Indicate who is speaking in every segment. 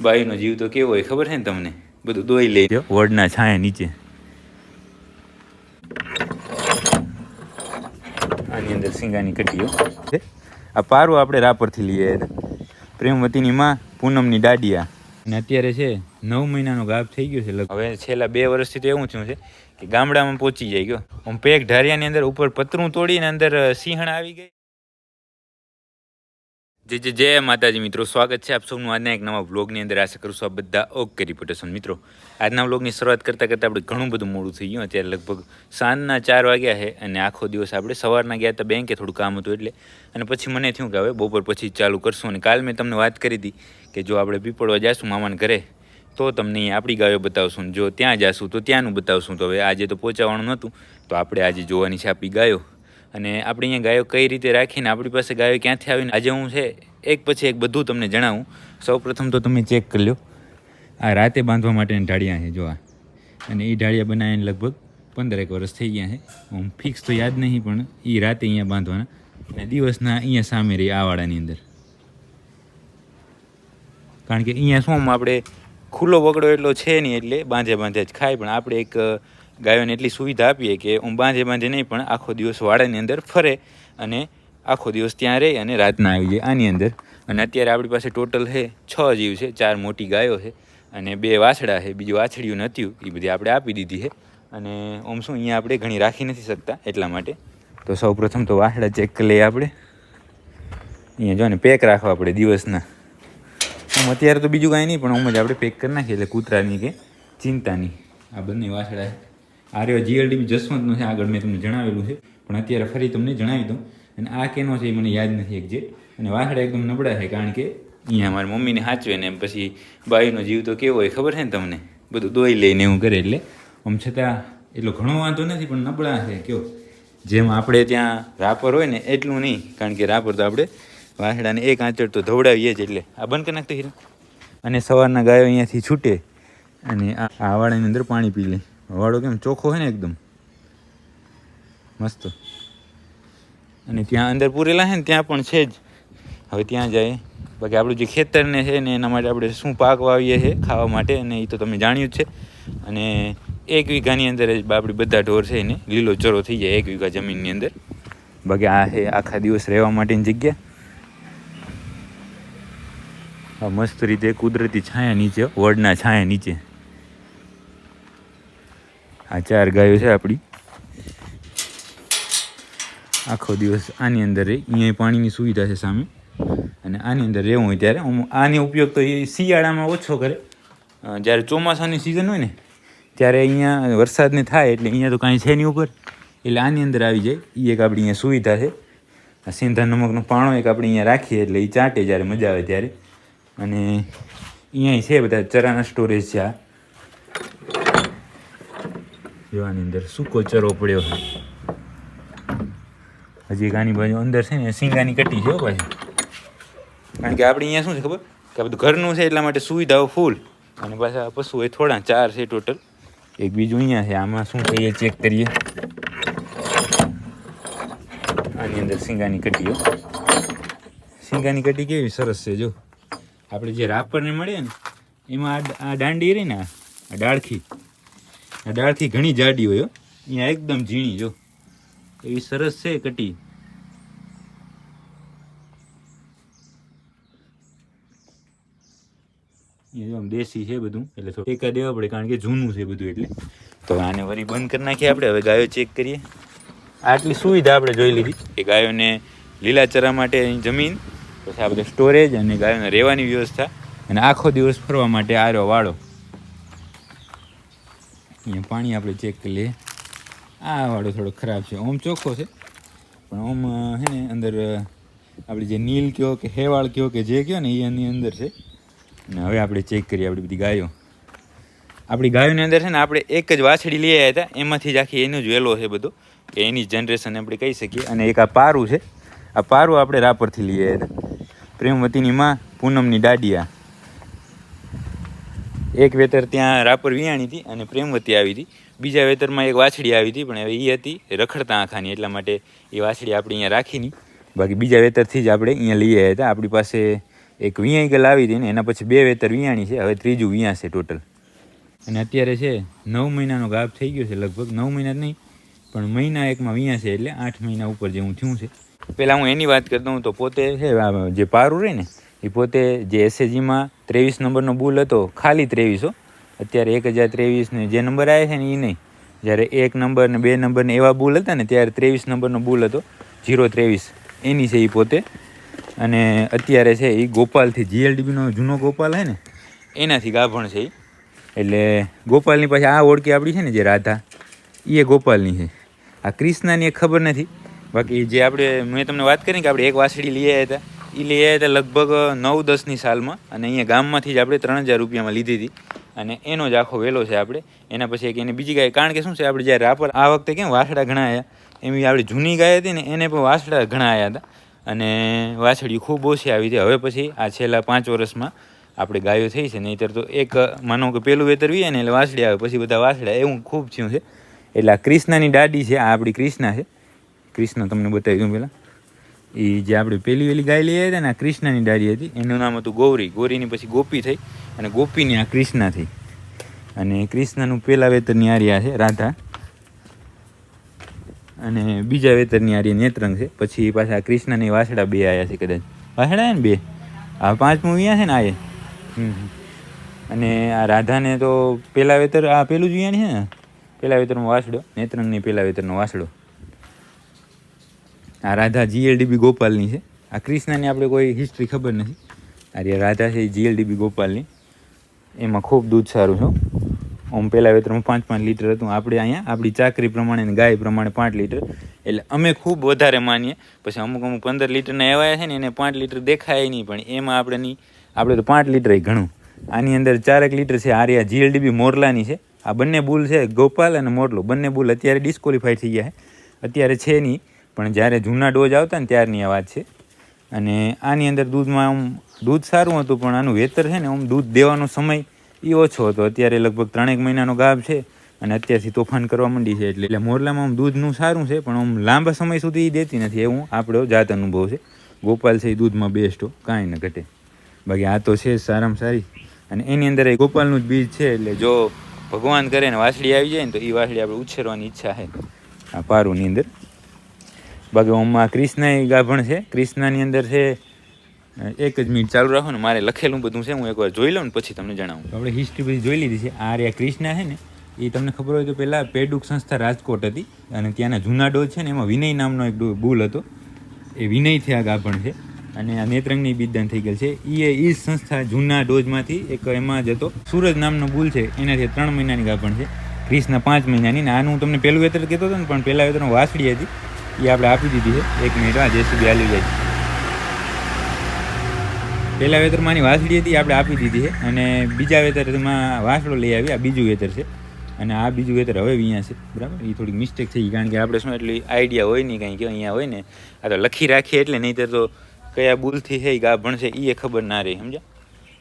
Speaker 1: બાઈનો જીવ તો કેવો હોય ખબર છે ને તમને? બધું દોઈ લઈ જો વડના છાયા નીચે. આની અંદર સિંગાની કટીઓ. આ પારું આપણે રાપરથી લઈએ પ્રેમવતીની માં પૂનમની દાડિયા. ને અત્યારે છે નવ મહિનાનો ગાભ થઈ ગયો છે હવે છેલ્લા બે વર્ષથી તો એવું થયું છે કે ગામડામાં પહોંચી જાય ગયો. આમ પેક ઢારિયાની અંદર ઉપર પતરું તોડીને અંદર સિંહણ આવી ગઈ. જે જે જય માતાજી મિત્રો, સ્વાગત છે આપ સૌનું આજના એક નવા વ્લોગની અંદર. આશા કરું છું આ બધા ઓકે રિપોર્ટેશન. મિત્રો, આજના વ્લોગની શરૂઆત કરતાં કરતાં આપણે ઘણું બધું મોડું થઈ ગયું. અત્યારે લગભગ સાંજના ચાર વાગ્યા છે અને આખો દિવસ આપણે સવારના ગયા હતા બેંકે થોડું કામ હતું એટલે. અને પછી મને થયું કે હવે બપોર પછી ચાલુ કરશું. અને કાલ મેં તમને વાત કરી હતી કે જો આપણે પીપળવા જઈશું મામાના ઘરે, તો તમને આપણી ગાયો બતાવશું. જો ત્યાં જાશું, તો ત્યાંનું બતાવશું. તો હવે આજે તો પહોંચાવાનું નહોતું. તો આપણે આજે જોવાની છે આપણી ગાયો. અને આપણે અહીંયા ગાયો કઈ રીતે રાખીને આપણી પાસે ગાયો ક્યાંથી આવીને આજે હું છે, એક પછી એક બધું તમને જણાવું. સૌ પ્રથમ તો તમે ચેક કરી લો. આ રાતે બાંધવા માટેની ઢાળિયા છે, જો આ. અને એ ઢાળિયા બનાવીને લગભગ પંદરેક વર્ષ થઈ ગયા છે. હું ફિક્સ તો યાદ નહીં, પણ એ રાતે અહીંયા બાંધવાના. અને દિવસના અહીંયા સામે રહી આ વાડાની અંદર. કારણ કે અહીંયા શું આપણે ખુલ્લો વગડો એટલો છે નહીં એટલે બાંધે બાંધે જ ખાય. પણ આપણે એક ગાયોને એટલી સુવિધા આપીએ કે હું બાંધે બાંધે નહીં, પણ આખો દિવસ વાડાની અંદર ફરે અને આખો દિવસ ત્યાં રહે અને રાતના આવી જાય આની અંદર. અને અત્યારે આપણી પાસે ટોટલ છે છ જીવ છે, ચાર મોટી ગાયો છે અને બે વાછડા છે, બીજું વાછડિયું નહોતું એ બધી આપણે આપી દીધી છે. અને આમ શું, અહીંયા આપણે ઘણી રાખી નથી શકતા એટલા માટે. તો સૌ પ્રથમ તો વાછડા ચેક કરી લઈએ આપણે. અહીંયા જો ને પેક રાખવા આપણે દિવસના. આમ અત્યારે તો બીજું કાંઈ નહીં, પણ આમ જ આપણે પેક કરી નાખીએ એટલે કૂતરાની કે ચિંતાની. આ બંને વાસડા આ રહ્યો જીએલડીબી જસવંતનો છે, આગળ મેં તમને જણાવેલું છે, પણ અત્યારે ફરી તમને જણાવી દઉં. અને આ કેનો છે એ મને યાદ નથી એક્ઝેક્ટ અને વાસડા એકદમ નબળા છે, કારણ કે અહીંયા મારી મમ્મીને સાચવે ને પછી બાઈનો જીવ તો કેવો હોય ખબર છે ને તમને? બધું દોઈ લઈને એવું કરે એટલે. આમ છતાં, એટલો ઘણો વાંધો નથી, પણ નબળા છે કેવો જેમ આપણે ત્યાં રાપર હોય ને, એટલું નહીં, કારણ કે રાપર તો આપણે વાસડાને એક આંચળ તો ધવડાવીએ જ એટલે. આ બંધ કરી નાખતો હીરા. અને સવારના ગાયો અહીંયાથી છૂટે. અને આ વાડાની અંદર પાણી પી લે. વાડો કેમ ચોખ્ખો હોય ને એકદમ? મસ્ત. અને ત્યાં અંદર પૂરેલા છે ને, ત્યાં પણ છે જ. હવે ત્યાં જાય. બાકી આપણું જે ખેતરને છે ને, એના માટે આપણે શું પાક વાવીએ છીએ ખાવા માટે, અને એ તો તમે જાણ્યું જ છે. અને એક વીઘાની અંદર જ આપણી બધા ઢોર છે એને લીલો ચરો થઈ જાય એક વીઘા જમીનની અંદર. બાકી આ છે આખા દિવસ રહેવા માટેની જગ્યા. આ મસ્ત રીતે કુદરતી છાયા નીચે, વડના છાયા નીચે. આ ચાર ગાયો છે આપણી આખો દિવસ આની અંદર રહી. અહીંયા પાણીની સુવિધા છે સામે. અને આની અંદર રહેવું હોય ત્યારે આની ઉપયોગ તો એ શિયાળામાં ઓછો કરે. જ્યારે ચોમાસાની સિઝન હોય ને, ત્યારે અહીંયા વરસાદને થાય એટલે અહીંયા તો કાંઈ છે નહીં ઉપર. એટલે આની અંદર આવી જાય. એ એક આપણી અહીંયા સુવિધા છે. આ સિંધા નમકનો પાણો એક આપણે અહીંયા રાખીએ એટલે એ ચાટે જ્યારે મજા આવે ત્યારે. અને અહીંયા છે બધા ચરાના સ્ટોરેજ છે આ. જોવાની અંદર સૂકો ચરો પડ્યો હજી આની બાજુ અંદર છે ને, સિંગાની કટી છે ભાઈ કારણ કે આપણે અહીંયા શું છે ખબર? કે બધું ઘરનું છે, એટલા માટે સુવિધાઓ ફૂલ અને પાછા પશુ એ થોડા, ચાર છે ટોટલ એક બીજું અહીંયા છે, આમાં શું છે ચેક કરીએ. આની અંદર સિંગાની કટીઓ સિંગાની કટી કેવી સરસ છે, જો. આપણે જે રાપરને મળે ને, એમાં આ દાંડી રહી ને આ ડાળખી. આ ડાળખી ઘણી જાડી હોય અહીંયા એકદમ ઝીણી, જો. એવી સરસ છે કટી. દેશી છે બધું, એટલે ટેકા દેવા પડે, કારણ કે જૂનું છે બધું એટલે. તો આને વરી બંધ કરી નાખીએ આપણે, હવે ગાયો ચેક કરીએ. આટલી સુવિધા આપણે જોઈ લીધી, કે ગાયોને લીલાચરા માટે જમીન, પછી આ સ્ટોરેજ અને ગાયોને રહેવાની વ્યવસ્થા, અને આખો દિવસ ફરવા માટે આરો વાળો. અહીંયા પાણી આપણે ચેક કરી લઈએ. આ વાળો થોડો ખરાબ છે. ઓમ ચોખ્ખો છે. પણ ઓમ હે ને, અંદર આપણે જે નીલ કહો કે હેવાળ કહો કે જે કહો ને એ એની અંદર છે. અને હવે આપણે ચેક કરીએ આપણી બધી ગાયો. આપણી ગાયોની અંદર છે ને, આપણે એક જ વાછડી લઈ આવ્યા હતા. એમાંથી જ આખી એનો જ વેલો છે બધો. કે એની જનરેશન આપણે કહી શકીએ. અને એક આ પારું છે. આ પારું આપણે રાપરથી લઈ આવ્યા હતા. પ્રેમવતીની માં પૂનમની દાડિયા એક વેતર ત્યાં રાપર વિયાણી હતી અને પ્રેમવતી આવી હતી. બીજા વેતરમાં એક વાછડી આવી હતી, પણ હવે એ હતી રખડતા આંખાની, એટલા માટે એ વાછડી આપણે અહીંયા રાખીની બાકી બીજા વેતરથી જ આપણે અહીંયા લઈ આવ્યા હતા. આપણી પાસે એક વીયાઈ ગલ આવી હતી ને, એના પછી બે વેતર વિયાણી છે, હવે ત્રીજું વિયા છે ટોટલ અને અત્યારે છે, નવ મહિનાનો ગાભ થઈ ગયો છે, લગભગ નવ મહિના જ નહીં, પણ મહિના એકમાં વિયા છે એટલે આઠ મહિના ઉપર જેવું થયું છે. પહેલાં હું એની વાત કરતો, હું તો પોતે છે જે પારું રહે ને એ પોતે જે એસએજીમાં ત્રેવીસ નંબરનો બુલ હતો, ખાલી ત્રેવીસો અત્યારે એક હજાર ત્રેવીસને જે નંબર આવે છે ને એ નહીં. જ્યારે એક નંબર ને બે નંબરને એવા બુલ હતા ને, ત્યારે ત્રેવીસ નંબરનો બુલ હતો. જીરો ત્રેવીસ. એની છે એ પોતે. અને અત્યારે છે એ ગોપાલથી જીએલડીબીનો જૂનો ગોપાલ હે ને, એનાથી ગાભણ છે એ એટલે ગોપાલની પાસે આ ઓળખી આપણી છે ને જે રાધા એ ગોપાલની છે. આ ક્રિષ્નાની ખબર નથી. બાકી જે આપણે, મેં તમને વાત કરી કે આપણે એક વાસળી લઈ આવ્યા હતા. એ લઈ આવ્યા હતા લગભગ નવ દસની સાલમાં. અને અહીંયા ગામમાંથી જ આપણે ત્રણ હજાર રૂપિયામાં લીધી હતી. અને એનો જ આખો વેલો છે આપણે. એના પછી એક એની બીજી ગાય, કારણ કે શું છે, આપણે જ્યારે રાપર આ વખતે કેમ વાસડા ઘણા આવ્યા એમ આપણી જૂની ગાય હતી ને એને પણ વાસડા ઘણા આવ્યા હતા. અને વાછડી ખૂબ ઓછી આવી હતી હવે પછી આ છેલ્લા પાંચ વર્ષમાં આપણે ગાયો થઈ છે. નહીંતર તો એક, માનો કે પેલું વેતર વીએ ને એટલે વાસડી આવે. પછી બધા વાસડા એવું ખૂબ થયું છે. એટલે આ ક્રિષ્નાની દાડી છે, આ આપણી ક્રિષ્ના છે. કૃષ્ણ તમને બતાવી દઉં પહેલાં. એ જે આપણે પેલી વહેલી ગાય લઈ આવ્યા ને આ કૃષ્ણની ડાળી હતી, એનું નામ હતું ગૌરી. ગૌરીની પછી ગોપી થઈ અને ગોપીની આ કૃષ્ણા થઈ. અને કૃષ્ણનું પહેલાં વેતરની આર્યા છે, રાધા. અને બીજા વેતરની આર્ય નેત્રંગ છે. પછી પાછા કૃષ્ણની વાસડા બે આવ્યા છે કદાચ. વાસડા ને બે? આ પાંચમું અહીંયા છે ને આ હમ. અને આ રાધાને તો પહેલા વેતર, આ પેલું જ અહીંયા છે ને? પહેલા વેતરનો વાસડો નેત્રંગની પહેલાં વેતરનો વાસડો આ રાધા જીએલડીબી ગોપાલની છે. આ કૃષ્ણની આપણે કોઈ હિસ્ટ્રી ખબર નથી. આ રાધા છે જીએલડીબી ગોપાલની. એમાં ખૂબ દૂધ સારું છે આમ પહેલા વેતરમાં પાંચ પાંચ લીટર હતું. આપણે અહીંયા આપણી ચાકરી પ્રમાણે ને ગાય પ્રમાણે પાંચ લીટર. એટલે અમે ખૂબ વધારે માનીએ. પછી અમુક અમુક પંદર લીટરના એવા છે ને એને પાંચ લીટર દેખાય નહીં. પણ એમાં આપણે નહીં આપણે તો પાંચ લીટર ઘણું. આની અંદર ચારેક લીટર છે આર્યા જીએલડીબી મોરલાની છે. આ બંને બુલ છે ગોપાલ અને મોરલો. બંને બુલ અત્યારે ડિસ્કોલિફાઈ થઈ ગયા છે. અત્યારે છે નહીં. પણ જ્યારે જૂના ડોઝ આવતા ને ત્યારની આ વાત છે. અને આની અંદર દૂધમાં આમ દૂધ સારું હતું, પણ આનું વેતર છે ને, આમ દૂધ દેવાનો સમય એ ઓછો હતો. અત્યારે લગભગ ત્રણેક મહિનાનો ગાભ છે અને અત્યારથી તોફાન કરવા માંડી છે એટલે એટલે મોરલામાં આમ દૂધનું સારું છે, પણ આમ લાંબા સમય સુધી એ દેતી નથી. એવું આપણો જાત અનુભવ છે. ગોપાલ છે એ દૂધમાં બેસ્ટ હો, કાંઈ ન ઘટે. બાકી આ તો છે સારામાં સારી. અને એની અંદર એ ગોપાલનું જ બીજ છે, એટલે જો ભગવાન કરે ને વાસળી આવી જાય ને, તો એ વાસળી આપણે ઉછેરવાની ઈચ્છા છે. આ પારુની અંદર. બાકી ઓમમાં કૃષ્ણ ગાભણ છે. કૃષ્ણની અંદર છે, એક જ મિનિટ ચાલુ રાખો ને, મારે લખેલું બધું છે, હું એકવાર જોઈ લઉં ને પછી તમને જણાવું. આપણે હિસ્ટ્રી બધી જોઈ લીધી છે. આ રહ્યા કૃષ્ણા છે ને, એ તમને ખબર હોય તો પહેલાં પેડુક સંસ્થા રાજકોટ હતી અને ત્યાંના જૂના ડોઝ છે ને, એમાં વિનય નામનો એક બુલ હતો. એ વિનયથી આ ગાભણ છે. અને આ નેત્રંગની બીજદાન થઈ ગયેલ છે. એ એ સંસ્થા જૂના ડોઝમાંથી એક એમાં જ હતો. સૂરજ નામનો બુલ છે, એનાથી ત્રણ મહિનાની ગાભણ છે. ક્રિસના પાંચ મહિનાની ને આનું હું તમને પહેલું વેતર કહેતો હતો ને, પણ પહેલાં વેતરનો વાસળી હતી. એ આપણે આપી દીધી છે. એક મિનિટમાં જેસીબી હાલી જાય. પહેલાં વેતરમાંની વાસળી હતી આપણે આપી દીધી છે. અને બીજા વેતરમાં વાસળો લઈ આવી, આ બીજું વેતર છે. અને આ બીજું વેતર હવે અહીંયા છે, બરાબર? એ થોડીક મિસ્ટેક થઈ કારણ કે આપણે શું એટલી આઈડિયા હોય નહીં કંઈ, કે અહીંયા હોય ને, આ તો લખી રાખીએ એટલે નહીં તો કયા ભૂલથી છે ગા ભણશે એ ખબર ના રહે, સમજ્યા?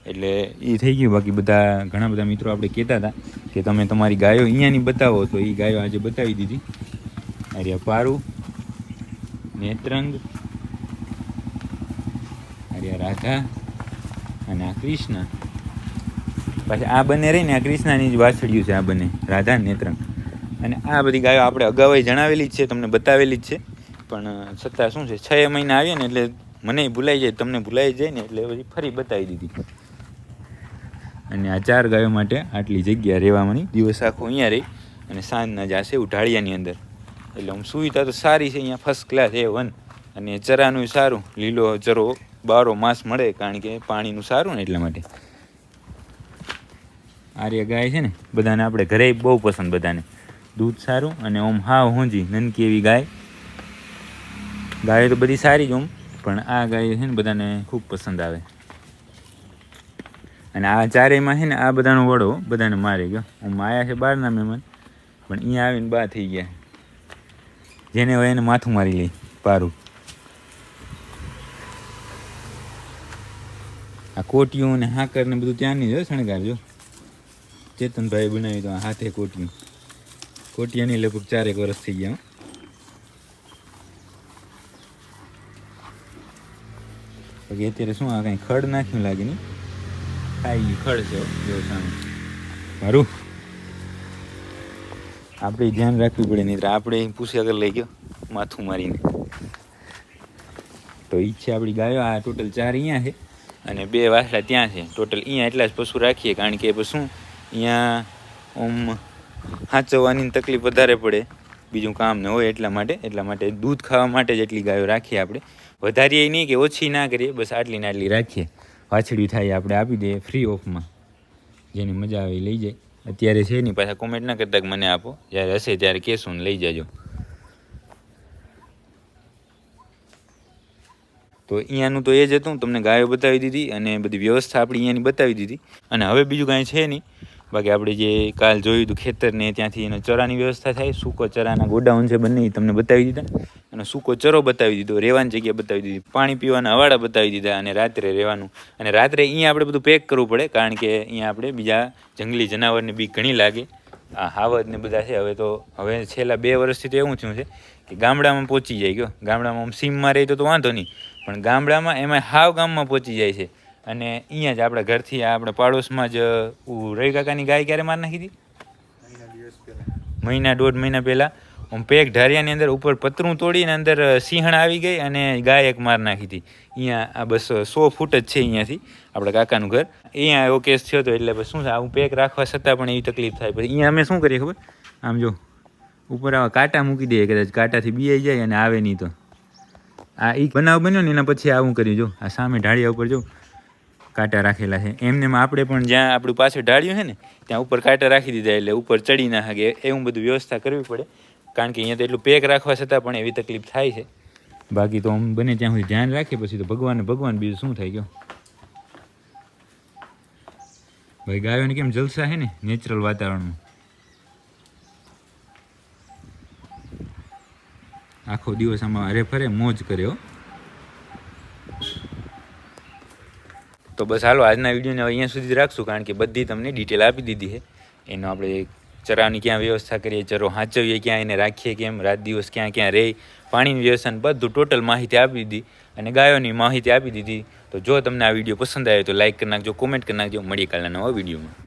Speaker 1: એટલે એ થઈ ગયું. બાકી બધા, ઘણા બધા મિત્રો આપણે કહેતા હતા કે તમે તમારી ગાયો અહીંયાની બતાવો, તો એ ગાયો આજે બતાવી દીધી. અરે પારું. નેત્રંગ અરે રાધા અને આ કૃષ્ણ. પાછી આ બંને રહીને આ કૃષ્ણની જ વાછડિયું છે, આ બંને, રાધા નેત્રંગ. અને આ બધી ગાયો આપણે અગાઉ જણાવેલી જ છે, તમને બતાવેલી જ છે. પણ છતાં શું છે, છ મહિના આવીએ ને એટલે મને ભૂલાઈ જાય, તમને ભૂલાઈ જાય ને એટલે પછી ફરી બતાવી દીધી. અને આ ચાર ગાયો માટે આટલી જગ્યા રહેવાની દિવસ આખો અહીંયા રહી અને સાંજના જાશે ઉઢાળિયાની અંદર. એટલે આમ સુવિધા તો સારી છે, અહીંયા ફર્સ્ટ ક્લાસ એ વન અને ચરાનું સારું, લીલો ચરો બારો માસ મળે, કારણ કે પાણીનું સારું ને એટલા માટે. આર્ય ગાય છે ને, બધાને આપણે ઘરે બહુ પસંદ બધાને. દૂધ સારું અને ઓમ હાવ હોંજી, નનકી એવી ગાય. ગાય તો બધી સારી જ ઓમ, પણ આ ગાય છે ને બધાને ખૂબ પસંદ આવે. અને આ ચારેયમાં છે ને, આ બધાનો વડો બધાને મારી ગયો. હું આવ્યા છે બહારના મહેમાન, પણ અહીંયા આવીને બા થઈ ગયા. જેને હોય એને માથું મારી લે પારું. આ કોટિયું ને હાકર ને બધું ત્યાંની જ શણગાર, જો. ચેતનભાઈ બનાવી તો હાથે કોટિયું કોટિયાની લગભગ ચારેક વર્ષ થઈ ગયા પછી અત્યારે શું આ કાંઈ ખડ નાખ્યું લાગે નહીં? ખાઈ ખડ છે જો મારું? આપણે ધ્યાન રાખવું પડે નહીં આપણે પૂછ્યા કર લઈ ગયો, માથું મારીને. તો ઈ આપણી ગાયો, આ ટોટલ ચાર અહીંયા છે અને બે વાસડા ત્યાં છે. ટોટલ અહીંયા એટલા જ પશુ રાખીએ, કારણ કે શું, અહીંયા ઓમ સાચવવાની તકલીફ વધારે પડે. બીજું કામ ન હોય એટલા માટે એટલા માટે દૂધ ખાવા માટે જ એટલી ગાયો રાખીએ આપણે. વધારીએ નહીં કે ઓછી ના કરીએ, બસ આટલી ને આટલી રાખીએ. વાછડી થાય આપણે આપી દઈએ ફ્રી ઓફમાં. જેને મજા આવે એ લઈ જાય. અત્યારે છે નહીં. પાછા કોમેન્ટ ના કરતા મને આપો. જ્યારે હશે ત્યારે કહેશો ને લઈ જાજો. તો અહીંયાનું તો એ જ હતું. તમને ગાયો બતાવી દીધી અને બધી વ્યવસ્થા આપણી અહીંયાની બતાવી દીધી. અને હવે બીજું કાંઈ છે નહીં. બાકી આપણે જે કાલ જોયું હતું ખેતરને ત્યાંથી એનો ચરાની વ્યવસ્થા થાય. સૂકો ચરાના ગોડાઉન છે બંને તમને બતાવી દીધા. અને સૂકો ચરો બતાવી દીધો રહેવાની જગ્યા બતાવી દીધી પાણી પીવાના હવાડા બતાવી દીધા અને રાત્રે રહેવાનું. અને રાત્રે અહીંયા આપણે બધું પેક કરવું પડે કારણ કે અહીંયા આપણે બીજા જંગલી જનાવરની બીક ઘણી લાગે. આ હાવજ ને બધા છે હવે તો હવે છેલ્લા બે વર્ષથી તો એવું થયું છે કે ગામડામાં પહોંચી જાય ગયો. ગામડામાં આમ સીમમાં રહી તો વાંધો નહીં પણ ગામડામાં એમાં હાવ ગામમાં પહોંચી જાય છે. અને અહીંયા જ આપણા ઘરથી આ આપણા પાડોશમાં જ રવિ કાકાની ગાય ક્યારે માર નાખી હતી? મહિના દોઢ મહિના પહેલાં. આમ પેક ઢારિયાની અંદર ઉપર પતરું તોડીને અંદર સિંહણ આવી ગઈ અને ગાય એક માર નાખી હતી. અહીંયા આ બસ સો ફૂટ જ છે અહીંયાથી, આપણા કાકાનું ઘર. અહીંયા એવો કેસ થયો હતો એટલે શું છે આવું પેક રાખવા છતાં પણ એવી તકલીફ થાય. પછી અહીંયા અમે શું કરીએ ખબર? આમ જો, ઉપર આવા કાંટા મૂકી દઈએ, કદાચ કાંટાથી બીઆઈ જાય અને આવે નહીં તો. આ એ બનાવ બન્યો ને એના પછી આવું કર્યું જો, આ સામે ઢાળિયા ઉપર જો, કાંટા રાખેલા છે. એમને એમ આપણે પણ જ્યાં આપણું પાછળ ઢાળ્યું છે ને, ત્યાં ઉપર કાંટા રાખી દીધા એટલે ઉપર ચડી ના શકે એવું બધું વ્યવસ્થા કરવી પડે. કારણ કે અહીંયા તો એટલું પેક રાખવા છતાં પણ એવી તકલીફ થાય છે. બાકી તો આમ બને ત્યાં સુધી ધ્યાન રાખીએ, પછી તો ભગવાન ભગવાન બીજું શું થાય ગયો ભાઈ, ગાયોને કેમ જલસા છે ને નેચરલ વાતાવરણમાં? આખો દિવસ આમાં હરે ફરે, મોજ કર્યો તો બસ હાલો, આજના વિડીયોને અહીંયા સુધી રાખશું, કારણ કે બધી તમને ડિટેલ આપી દીધી છે. એનો આપણે ચરાની ક્યાં વ્યવસ્થા કરીએ, ચરો હાંચવીએ ક્યાં, એને રાખીએ કેમ, રાત દિવસ ક્યાં ક્યાં રહે, પાણીની વ્યવસ્થા બધું ટોટલ માહિતી આપી દીધી અને ગાયોની માહિતી આપી દીધી. તો જો તમને આ વીડિયો પસંદ આવ્યો તો લાઇક કરી નાખજો કોમેન્ટ કરી નાખજો. મળીએ કાલના નવા વિડીયોમાં.